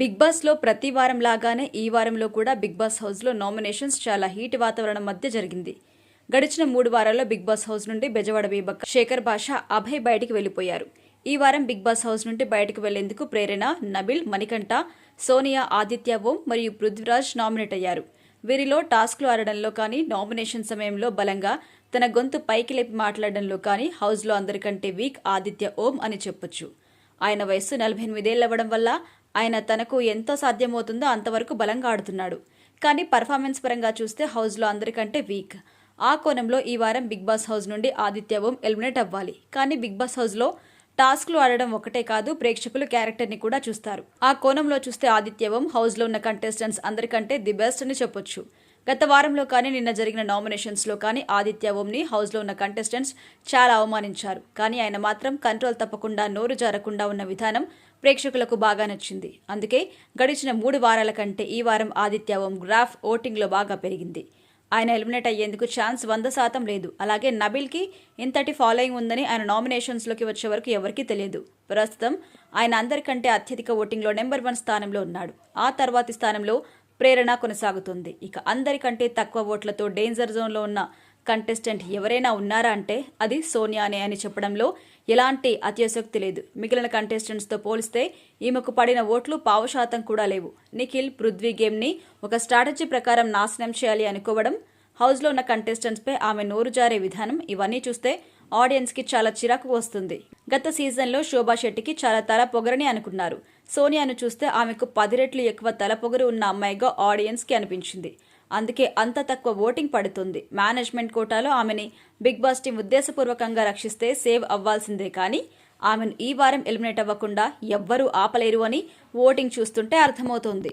Big బాస్లో ప్రతి వారం లాగానే ఈ వారంలో కూడా బిగ్ బాస్ హౌస్లో నామినేషన్స్ చాలా హీట్ వాతావరణం మధ్య జరిగింది. గడిచిన మూడు వారాల్లో బిగ్ బాస్ హౌస్ నుండి బెజవాడ బీబక్క శేఖర్ భాష అభయ్ బయటికి వెళ్ళిపోయారు ఈ వారం బిగ్ బాస్ హౌస్ నుండి బయటకు వెళ్ళేందుకు ప్రేరణ నబిల్ మణికంఠ సోనియా ఆదిత్య ఓం మరియు పృథ్వీరాజ్ నామినేట్ అయ్యారు. వీరిలో టాస్క్లు ఆడడంలో కానీ నామినేషన్ సమయంలో బలంగా తన గొంతు పైకి లేపి మాట్లాడడంలో కానీ హౌస్లో అందరికంటే వీక్ ఆదిత్య ఓం అని చెప్పొచ్చు. ఆయన వయస్సు నలభై ఎనిమిదేళ్ళవ్వడం వల్ల ఆయన తనకు ఎంత సాధ్యమవుతుందో అంతవరకు బలంగా ఆడుతున్నాడు. కానీ పర్ఫార్మెన్స్ పరంగా చూస్తే హౌస్లో అందరికంటే వీక్ ఆ కోణంలో ఈ వారం బిగ్ బాస్ హౌస్ నుండి ఆదిత్య ఓం ఎలిమినేట్ అవ్వాలి. కానీ బిగ్ బాస్ హౌస్లో టాస్క్లు ఆడడం ఒకటే కాదు ప్రేక్షకులు క్యారెక్టర్ని కూడా చూస్తారు. ఆ కోణంలో చూస్తే ఆదిత్య ఓం హౌస్లో ఉన్న కంటెస్టెంట్స్ అందరికంటే ది బెస్ట్ అని చెప్పొచ్చు. గత వారంలో కానీ నిన్న జరిగిన నామినేషన్స్లో కానీ ఆదిత్య ఓమ్ని హౌస్లో ఉన్న కంటెస్టెంట్స్ చాలా అవమానించారు. కానీ ఆయన మాత్రం కంట్రోల్ తప్పకుండా నోరు జారకుండా ఉన్న విధానం ప్రేక్షకులకు బాగా నచ్చింది. అందుకే గడిచిన మూడు వారాల కంటే ఈ వారం ఆదిత్య ఓం గ్రాఫ్ ఓటింగ్లో బాగా పెరిగింది. ఆయన ఎలిమినేట్ అయ్యేందుకు ఛాన్స్ వంద శాతం లేదు. అలాగే నబిల్కి ఇంతటి ఫాలోయింగ్ ఉందని ఆయన నామినేషన్స్లోకి వచ్చే వరకు ఎవరికీ తెలియదు. ప్రస్తుతం ఆయన అందరికంటే అత్యధిక ఓటింగ్లో నెంబర్ వన్ స్థానంలో ఉన్నాడు. ఆ తర్వాతి స్థానంలో ప్రేరణ కొనసాగుతుంది. ఇక అందరికంటే తక్కువ ఓట్లతో డేంజర్ జోన్లో ఉన్న కంటెస్టెంట్ ఎవరైనా ఉన్నారా అంటే అది సోనియానే అని చెప్పడంలో ఎలాంటి అత్యాసక్తి లేదు. మిగిలిన కంటెస్టెంట్స్తో పోలిస్తే ఈమెకు పడిన ఓట్లు పావు శాతం కూడా లేవు. నిఖిల్ పృథ్వీ గేమ్ని ఒక స్ట్రాటజీ ప్రకారం నాశనం చేయాలి అనుకోవడం హౌస్లో ఉన్న కంటెస్టెంట్స్పై ఆమె నోరు జారే విధానం ఇవన్నీ చూస్తే ఆడియన్స్కి చాలా చిరాకు వస్తుంది. గత సీజన్లో శోభా శెట్టికి చాలా తల పొగరని అనుకున్నారు. సోనియాను చూస్తే ఆమెకు పది రెట్లు ఎక్కువ తల పొగరు ఉన్న అమ్మాయిగా ఆడియన్స్కి అనిపించింది. అందుకే అంత తక్కువ ఓటింగ్ పడుతుంది. మేనేజ్మెంట్ కోటాలో ఆమెని బిగ్ బాస్ టీం ఉద్దేశపూర్వకంగా రక్షిస్తే సేవ్ అవ్వాల్సిందే కానీ ఆమెను ఈ వారం ఎలిమినేట్ అవ్వకుండా ఎవ్వరూ ఆపలేరు అని ఓటింగ్ చూస్తుంటే అర్థమవుతోంది.